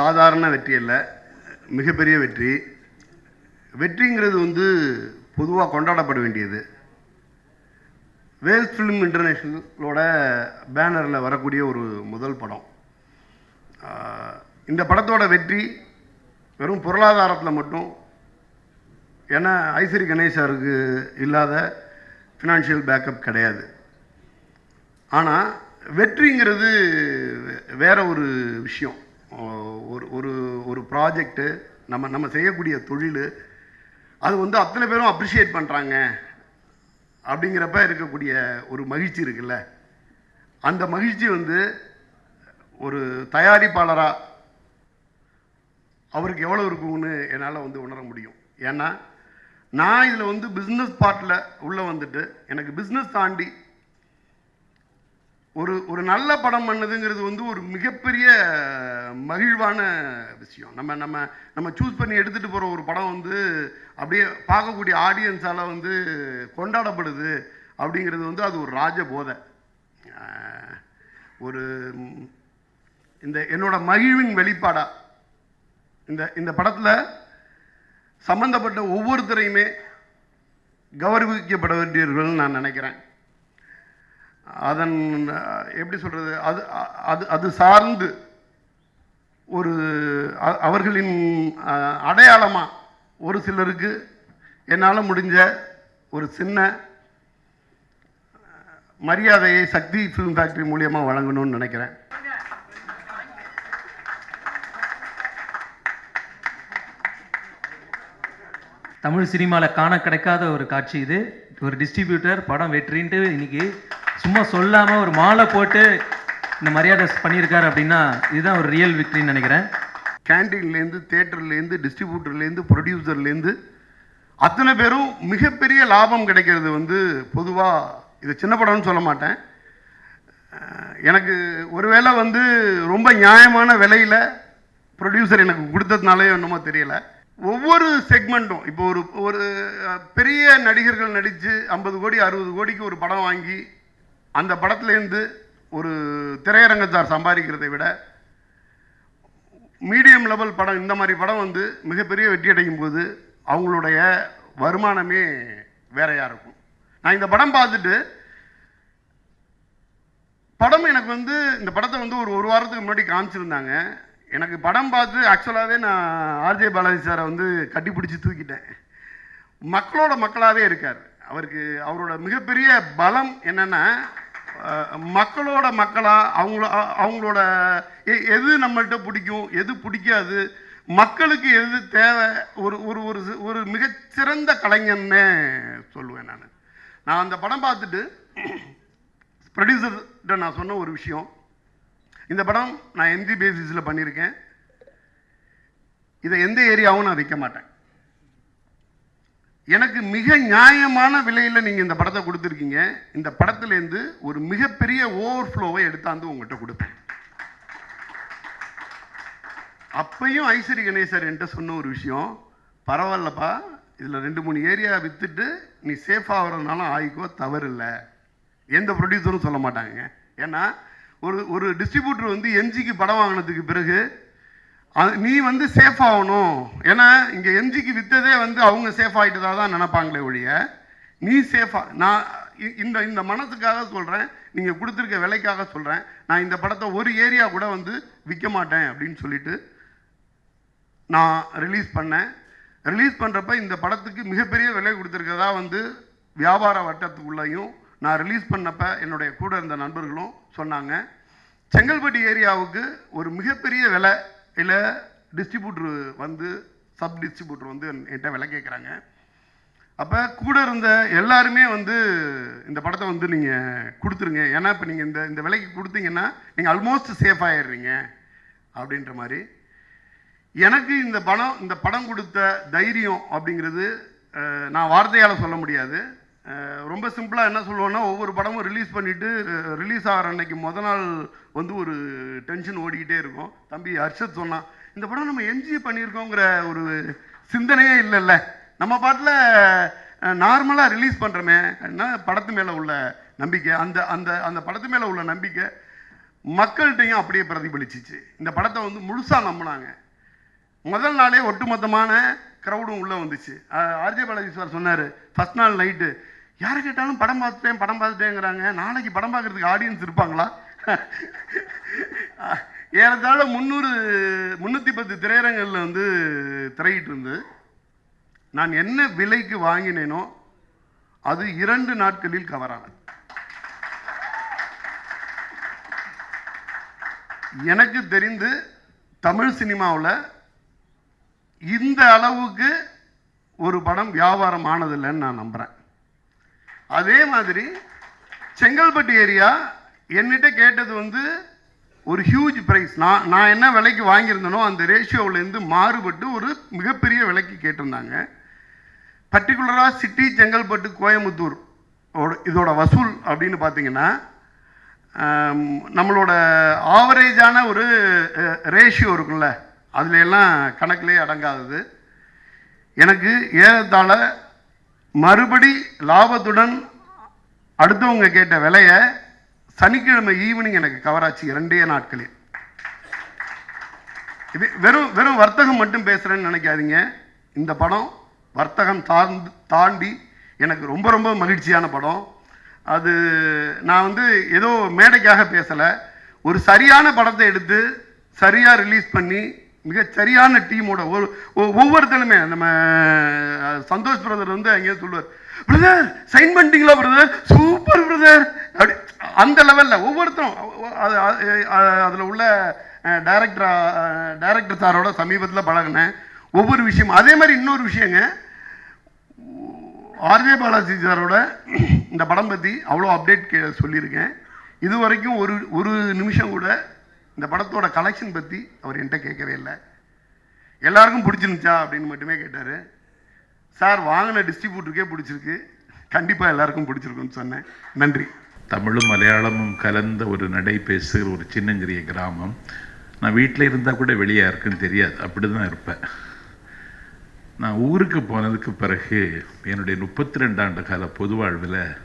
சாதாரண வெற்றி அல்ல மிகப்பெரிய வெற்றி. வெற்றிங்கிறது வந்து பொதுவாக கொண்டாடப்பட வேண்டியது. வேல்ஸ் ஃபிலிம் இன்டர்நேஷ்னலோட பேனரில் வரக்கூடிய ஒரு முதல் படம். இந்த படத்தோட வெற்றி வெறும் பொருளாதாரத்தில் மட்டும் ஏன்னா ஐஸ்வரி கணேசருக்கு இல்லாத ஃபினான்ஷியல் பேக்கப் கிடையாது. ஆனால் வெற்றிங்கிறது வேற ஒரு விஷயம். ஒரு ஒரு ஒரு ப்ராஜெக்ட்டு நம்ம நம்ம செய்யக்கூடிய தொழில் அது வந்து அத்தனை பேரும் அப்ரிஷியேட் பண்ணுறாங்க அப்படிங்கிறப்ப இருக்கக்கூடிய ஒரு மகிழ்ச்சி இருக்குல்ல. அந்த மகிழ்ச்சி வந்து ஒரு தயாரிப்பாளராக அவருக்கு எவ்வளோ இருக்கும்னு என்னால் வந்து உணர முடியும். ஏன்னா நான் இதில் வந்து பிஸ்னஸ் பார்ட்டில் உள்ளே வந்துட்டு எனக்கு பிஸ்னஸ் தாண்டி ஒரு ஒரு நல்ல படம் பண்ணதுங்கிறது வந்து ஒரு மிகப்பெரிய மகிழ்வான விஷயம். நம்ம நம்ம நம்ம சூஸ் பண்ணி எடுத்துகிட்டு போகிற ஒரு படம் வந்து அப்படியே பார்க்கக்கூடிய ஆடியன்ஸால் வந்து கொண்டாடப்படுது அப்படிங்கிறது வந்து அது ஒரு ராஜ போதை ஒரு இந்த என்னோட மகிழ்வின் வெளிப்பாடா. இந்த இந்த படத்தில் சம்பந்தப்பட்ட ஒவ்வொருத்தரையுமே கௌரவிக்கப்பட வேண்டியவர்கள்னு நான் நினைக்கிறேன். அதன் எப்படி சொல்கிறது அது அது அது சார்ந்து ஒரு அவர்களின் அடையாளமாக ஒரு சிலருக்கு என்னால் முடிஞ்ச ஒரு சின்ன மரியாதையை சக்தி ஃபிலிம் ஃபேக்ட்ரி மூலியமாக வழங்கணும்னு நினைக்கிறேன். தமிழ் சினிமாவில் காண கிடைக்காத ஒரு காட்சி இது. ஒரு டிஸ்ட்ரிபியூட்டர் படம் வெற்றின்ட்டு இன்னைக்கு சும்மா சொல்லாமல் ஒரு மாலை போட்டு இந்த மரியாதை பண்ணியிருக்காரு அப்படின்னா இதுதான் ஒரு ரியல் விக்ட்ரின்னு நினைக்கிறேன். கேண்டீன்லேருந்து தேட்டர்லேருந்து டிஸ்ட்ரிபியூட்டர்லேருந்து ப்ரொடியூசர்லேருந்து அத்தனை பேரும் மிகப்பெரிய லாபம் கிடைக்கிறது வந்து பொதுவாக இது சின்ன படம்னு சொல்ல மாட்டேன். எனக்கு ஒருவேளை வந்து ரொம்ப நியாயமான விலையில் ப்ரொடியூசர் எனக்கு கொடுத்ததுனாலே என்னமோ தெரியல. ஒவ்வொரு செக்மெண்ட்டும் இப்போ ஒரு ஒரு பெரிய நடிகர்கள் நடித்து ஐம்பது கோடி அறுபது கோடிக்கு ஒரு படம் வாங்கி அந்த படத்துலேருந்து ஒரு திரையரங்கத்தார் சம்பாதிக்கிறதை விட மீடியம் லெவல் படம் இந்த மாதிரி படம் வந்து மிகப்பெரிய வெற்றி அடையும் போது அவங்களுடைய வருமானமே வேறையாக இருக்கும். நான் இந்த படம் பார்த்துட்டு படம் எனக்கு வந்து இந்த படத்தை வந்து ஒரு ஒரு வாரத்துக்கு முன்னாடி காமிச்சிருந்தாங்க. எனக்கு படம் பார்த்து ஆக்சுவலாகவே நான் ஆர்ஜே பாலாஜி சாரை வந்து கட்டி பிடிச்சி தூக்கிட்டேன். மக்களோட மக்களாகவே இருக்கார். அவருக்கு அவரோட மிகப்பெரிய பலம் என்னென்னா மக்களோட மக்களாக அவங்கள அவங்களோட எ- எது நம்மள்கிட்ட பிடிக்கும் எது பிடிக்காது மக்களுக்கு எது தேவை ஒரு ஒரு ஒரு ஒரு மிகச்சிறந்த கலைஞன்னே சொல்லுவேன் நான். நான் அந்த படம் பார்த்துட்டு ப்ரொடியூசர்கிட்ட நான் சொன்ன ஒரு விஷயம். இந்த படம் நான் எம்ஜி பேசிஸில் பண்ணியிருக்கேன். இதை எந்த ஏரியாவும் நான் விற்க மாட்டேன். எனக்கு மிக நியாயமான விலையில் நீங்கள் இந்த படத்தை கொடுத்துருக்கீங்க. இந்த படத்துலேருந்து ஒரு மிகப்பெரிய ஓவர்ஃப்ளோவை எடுத்தாந்து உங்கள்கிட்ட கொடுப்பேன். அப்பையும் ஐஸ்வரி கணேசர் என்கிட்ட சொன்ன ஒரு விஷயம். பரவாயில்லப்பா இதில் ரெண்டு மூணு ஏரியா விற்றுட்டு நீ சேஃப் ஆகிறதுனாலும் ஆயிக்கோ தவறு இல்லை எந்த ப்ரொடியூசரும் சொல்ல மாட்டாங்க ஏன்னா ஒரு ஒரு டிஸ்ட்ரிபியூட்டர் வந்து எம்ஜிக்கு படம் வாங்கினதுக்கு பிறகு அது- நீ வந்து சேஃப் ஆகணும். ஏன்னா இங்கே எம்ஜிக்கு விற்றதே வந்து அவங்க சேஃப் ஆகிட்டதாக தான் நினைப்பாங்களே ஒழிய நீ சேஃபாக நான் இ- இந்த இந்த மனசுக்காக சொல்கிறேன் நீங்கள் கொடுத்துருக்க விலைக்காக சொல்கிறேன் நான் இந்த படத்தை ஒரு ஏரியா கூட வந்து விற்க மாட்டேன் அப்படின்னு சொல்லிட்டு நான் ரிலீஸ் பண்ணேன். ரிலீஸ் பண்ணுறப்ப இந்த படத்துக்கு மிகப்பெரிய விலை கொடுத்துருக்கதா வந்து வியாபார வட்டத்துக்குள்ளேயும் நான் ரிலீஸ் பண்ணப்ப என்னுடைய கூட இருந்த நண்பர்களும் சொன்னாங்க. செங்கல்பட்டு ஏரியாவுக்கு ஒரு மிகப்பெரிய விலை இல்லை டிஸ்ட்ரிபியூட்டர் வந்து சப் டிஸ்ட்ரிபியூட்டர் வந்து என்கிட்ட விலை கேட்குறாங்க அப்போ கூட இருந்த எல்லாருமே வந்து இந்த படத்தை வந்து நீங்கள் கொடுத்துருங்க. ஏன்னா இப்போ நீங்கள் இந்த இந்த விலைக்கு கொடுத்தீங்கன்னா நீங்கள் ஆல்மோஸ்ட் சேஃப் ஆயிடுறீங்க அப்படின்ற மாதிரி. எனக்கு இந்த படம் இந்த படம் கொடுத்த தைரியம் அப்படிங்கிறது நான் வார்த்தையால் சொல்ல முடியாது. ரொம்ப சிம்பிளாக என்ன சொல்லுவோன்னா ஒவ்வொரு படமும் ரிலீஸ் பண்ணிவிட்டு ரிலீஸ் ஆகிற அன்னைக்கு முத நாள் வந்து ஒரு டென்ஷன் ஓடிக்கிட்டே இருக்கும். தம்பி ஹர்ஷத் சொன்னான் இந்த படம் நம்ம எம்ஜி பண்ணியிருக்கோங்கிற ஒரு சிந்தனையே இல்லைல்ல. நம்ம பாட்டில் நார்மலாக ரிலீஸ் பண்ணுறோமே என்ன படத்து மேலே உள்ள நம்பிக்கை. அந்த அந்த அந்த படத்து மேலே உள்ள நம்பிக்கை மக்கள்கிட்டையும் அப்படியே பிரதிபலிச்சிச்சு. இந்த படத்தை வந்து முழுசாக நம்பினாங்க. முதல் நாளே ஒட்டுமொத்தமான க்ரௌடும் உள்ளே வந்துச்சு. ஆர்ஜே பாலாஜி சார் சொன்னார் ஃபஸ்ட் நாள் நைட்டு யாரை கேட்டாலும் படம் பார்த்துட்டேன் படம் பார்த்துட்டேங்கிறாங்க. நாளைக்கு படம் பார்க்குறதுக்கு ஆடியன்ஸ் இருப்பாங்களா? ஏறத்தாழ முந்நூறு முந்நூற்றி பத்து திரையரங்களில் வந்து திரையிட்டு இருந்து நான் என்ன விலைக்கு வாங்கினேனோ அது இரண்டு நாட்களில் கவரானது எனக்கு தெரிந்து தமிழ் சினிமாவில் இந்த அளவுக்கு ஒரு படம் வியாபாரம் ஆனதில்லைன்னு நான் நம்புகிறேன் அதே மாதிரி செங்கல்பட்டு ஏரியா என்கிட்ட கேட்டது வந்து ஒரு ஹியூஜ் ப்ரைஸ் நான் நான் என்ன விலைக்கு வாங்கியிருந்தேனோ அந்த ரேஷியோவிலேருந்து மாறுபட்டு ஒரு மிகப்பெரிய விலைக்கு கேட்டிருந்தாங்க. பர்டிகுலராக சிட்டி செங்கல்பட்டு கோயம்புத்தூர் இதோட வசூல் அப்படின்னு பார்த்தீங்கன்னா நம்மளோட ஆவரேஜான ஒரு ரேஷியோ இருக்குல்ல அதுல எல்லாம் கணக்கிலே அடங்காதது. எனக்கு ஏறத்தாழ மறுபடி லாபத்துடன் அடுத்தவங்க கேட்ட விலையை சனிக்கிழமை ஈவினிங் எனக்கு கவராச்சு இரண்டே நாட்களில் இது வெறும் வெறும் வர்த்தகம் மட்டும் பேசுகிறேன்னு நினைக்காதீங்க. இந்த படம் வர்த்தகம் தாழ்ந்து தாண்டி எனக்கு ரொம்ப ரொம்ப மகிழ்ச்சியான படம். அது நான் வந்து ஏதோ மேடைக்காக பேசலை. ஒரு சரியான படத்தை எடுத்து சரியாக ரிலீஸ் பண்ணி மிக சரியான டீமோட ஒரு ஒ- ஒவ்வொருத்தனுமே நம்ம சந்தோஷ் பிரதர் வந்து அங்கேயே சொல்லுவார் பிரதர் சைன் பண்ணிட்டீங்களா பிரதர் சூப்பர் பிரதர் அப்படி அந்த லெவலில் ஒவ்வொருத்தரும் அது அதில் உள்ள டைரக்டரா டைரக்டர் சாரோட சமீபத்தில் பழகினேன். ஒவ்வொரு விஷயம் அதே மாதிரி இன்னொரு விஷயங்க. ஆர்ஜே பாலாஜி சாரோட இந்த படம் பற்றி அவ்வளோ அப்டேட் கே சொல்லியிருக்கேன். இது வரைக்கும் ஒரு ஒரு நிமிஷம் கூட இந்த படத்தோட கலெக்ஷன் பற்றி அவர் என்கிட்ட கேட்கவே இல்லை. எல்லாருக்கும் பிடிச்சிருந்துச்சா அப்படின்னு மட்டுமே கேட்டார். சார் வாங்கின டிஸ்ட்ரிபியூட்டருக்கே பிடிச்சிருக்கு. கண்டிப்பாக எல்லாருக்கும் பிடிச்சிருக்குன்னு சொன்னேன். நன்றி. தமிழும் மலையாளமும் கலந்த ஒரு நடை பேசுகிற ஒரு சின்னஞ்சிறிய கிராமம். நான் வீட்டில் இருந்தால் கூட வெளியே இருக்குன்னு தெரியாது. அப்படி தான் இருப்பேன். நான் ஊருக்கு போனதுக்கு பிறகு என்னுடைய முப்பத்தி ரெண்டு ஆண்டு கால பொது வாழ்வில்